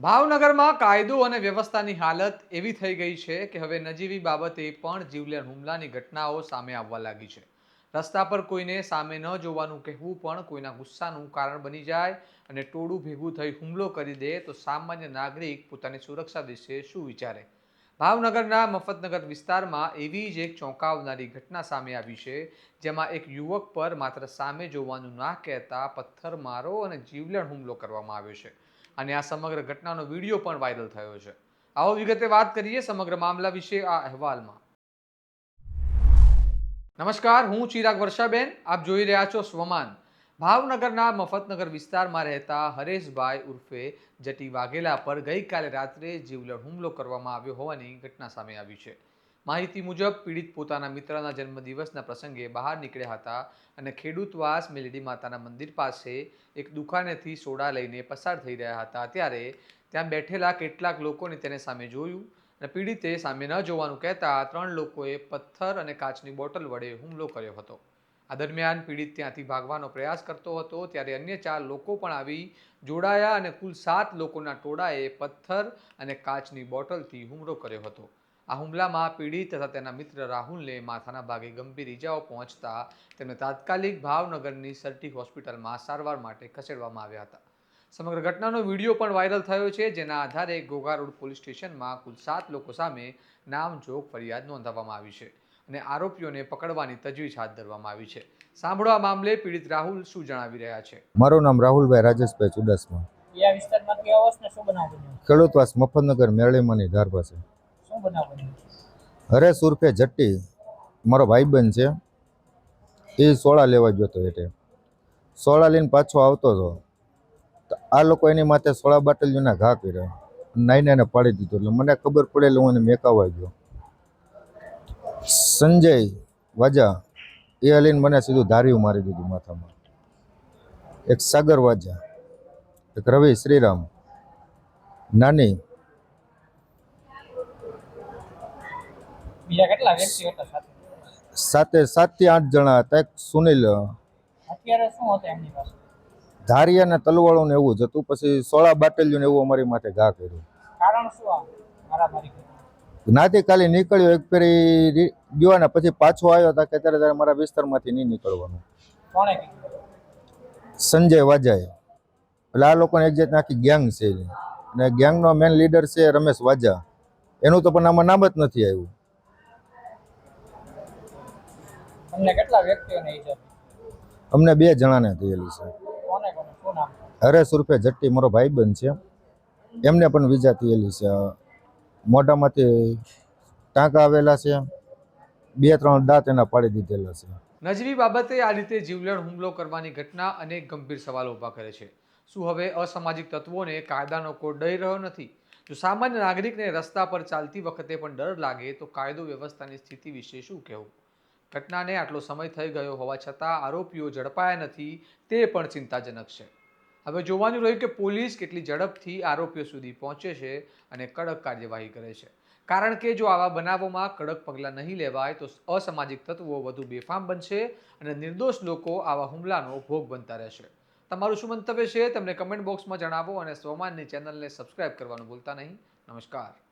ભાવનગરમાં કાયદો અને વ્યવસ્થાની હાલત એવી થઈ ગઈ છે કે હવે નજીવી બાબતે પણ જીવલેણ હુમલાની ઘટનાઓ સામે આવવા લાગી છે. રસ્તા પર કોઈને સામે ન જોવાનું કહેવું પણ કોઈના ગુસ્સાનું કારણ બની જાય અને ટોળું ભેગું થઈ હુમલો કરી દે તો સામાન્ય નાગરિક પોતાની સુરક્ષા વિશે શું વિચારે? ભાવનગરના મફતનગર વિસ્તારમાં એવી જ એક ચોંકાવનારી ઘટના સામે આવી છે, જેમાં એક યુવક પર માત્ર સામે જોવાનું ના કહેતા પથ્થરમારો અને જીવલેણ હુમલો કરવામાં આવ્યો છે. અને આ સમગ્ર ઘટનાનો વીડિયો પણ વાયરલ થયો છે. આવો વિગતે વાત કરીએ સમગ્ર મામલા વિશે આ અહેવાલમાં. નમસ્કાર, હું ચિરાગ વર્ષાબેન. આપ જોઈ રહ્યા છો સ્વમાન. ભાવનગરના મફતનગર વિસ્તારમાં રહેતા હરેશભાઈ ઉર્ફે જટી વાઘેલા પર ગઈકાલે રાત્રે જીવલેણ હુમલો કરવામાં આવ્યો હોવાની ઘટના સામે આવી છે. માહિતી મુજબ, પીડિત પોતાના મિત્રના જન્મદિવસના પ્રસંગે બહાર નીકળ્યા હતા અને ખેડૂતવાસ મેલડી માતાના મંદિર પાસે એક દુકાનેથી સોડા લઈને પસાર થઈ રહ્યા હતા. ત્યારે ત્યાં બેઠેલા કેટલાક લોકોને તેને સામે જોયું અને પીડિતે સામે ન જોવાનું કહેતા ત્રણ લોકોએ પથ્થર અને કાચની બોટલ વડે હુમલો કર્યો હતો. આ દરમિયાન પીડિત ત્યાંથી ભાગવાનો પ્રયાસ કરતો હતો, ત્યારે અન્ય ચાર લોકો પણ આવી જોડાયા અને કુલ સાત લોકોના ટોળાએ પથ્થર અને કાચની બોટલથી હુમલો કર્યો હતો. આ હુમલામાં પીડિત તથા તેના મિત્ર રાહુલને માથાના ભાગે ગંભીર ઈજાઓ પહોંચતા તેમને તાત્કાલિક ભાવનગરની સરટી હોસ્પિટલમાં સારવાર માટે ખસેડવામાં આવ્યા હતા. સમગ્ર ઘટનાનો વીડિયો પણ વાયરલ થયો છે જેના આધારે ઘોઘા રોડ પોલીસ સ્ટેશનમાં કુલ સાત લોકો સામે નામજોગ ફરિયાદ નોંધાવવામાં આવી છે અને આરોપીઓને પકડવાની તજવીજ હાથ ધરવામાં આવી છે. સાંભળો આ મામલે પીડિત રાહુલ શું જણાવી રહ્યા છે. મારું નામ રાહુલભાઈ રાજેશભાઈ ચુડાસમા. ખેડૂત વાસ મફતનગર મેળીમાની ધાર પાસે. હરેશ ઉર્ફે જટ્ટી. મારો ભાઈબંધ છે. એ સોળા લેવા ગયો હતો એટલે સોળા લઈને પાછો આવતો હતો. આ લોકો એની માથે સોળા બાટલીઓના ઘા કર્યા. નાઈને એને પાડી દીધો. એટલે મને ખબર પડે એટલે હું એને મેકાવા ગયો. સંજય વાજા, એ હલીને મને સીધું ધાર્યું મારી દીધું માથામાં. એક સાગર વાજા, એક રવિ શ્રીરામ. નાની બીજા કેટલા વ્યક્તિ હતા સાથે? સાતે સાતથી આઠ જણા હતા. એક સુનિલ અત્યારે શું હતું એમની પાસે? ધારી અને તલવાળો ને એવું જ હતું. પછી સોળા બાટલીઓ ને એવું અમારી માથે ઘા કર્યું. કારણ શું આ મારામારી જ્ઞાતિ ખાલી નીકળ્યો. એક ફેરી ગયો ને પછી પાછો આવ્યો હતા કે ત્યારે ત્યારે મારા વિસ્તારમાંથી નહીં નીકળવાનું. કોણે સંજય વાજાએ. એટલે આ લોકોને એક જાતની આખી ગેંગ છે. અને ગેંગનો મેન લીડર છે રમેશ વાજા. એનું તો પણ આમાં નામ જ નથી આવ્યું. તમને કેટલા વ્યક્તિઓને ઈજા? અમને બે જણાને થયેલી છે. કોને કોને? શું નામ? હરેશ રૂપે જટ્ટી મારો ભાઈબંધ છે. એમને પણ વિજા થયેલી છે. મોઢામાંથી ટાંકા આવેલા છે. બે ત્રણ દાંત એના પાડી દીધેલા છે. નજરી બાબતે આ રીતે જીવલેણ હુમલો કરવાની ઘટના અનેક ગંભીર સવાલો ઊભા કરે છે. શું હવે અસામાજિક તત્વોને કાયદાનો કોડ ડર રહ્યો નથી? જો સામાન્ય નાગરિકને રસ્તા પર ચાલતી વખતે પણ ડર લાગે તો કાયદો વ્યવસ્થાની સ્થિતિ વિશે શું કહેવું? ઘટનાને આટલો સમય થઈ ગયો હોવા છતાં આરોપીઓ ઝડપાયા નથી, તે પણ ચિંતાજનક છે. હવે જોવાનું રહ્યું કે પોલીસ કેટલી ઝડપથી આરોપીઓ સુધી પહોંચે છે અને કડક કાર્યવાહી કરે છે. કારણ કે જો આવા બનાવોમાં કડક પગલાં નહીં લેવાય તો અસામાજિક તત્વો વધુ બેફામ બનશે અને નિર્દોષ લોકો આવા હુમલાનો ભોગ બનતા રહેશે. તમારું શું મંતવ્ય છે તમને કમેન્ટ બોક્સમાં જણાવો અને સોમાનની ચેનલને સબસ્ક્રાઇબ કરવાનું ભૂલતા નહીં. નમસ્કાર.